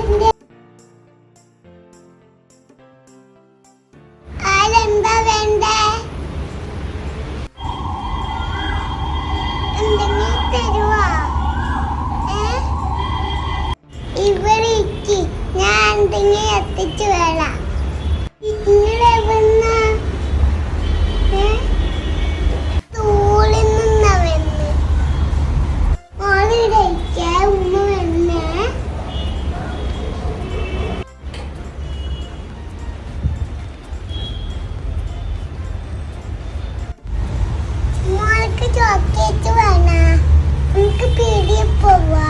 ഇവിടെ ഞാൻ എന്തെങ്കിലും എത്തിച്ചു വരാം. ചോക്കേറ്റ് വേണ? നമുക്ക് പീടിയ പോവാ.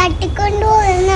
തട്ടിക്കൊണ്ടുപോകുന്ന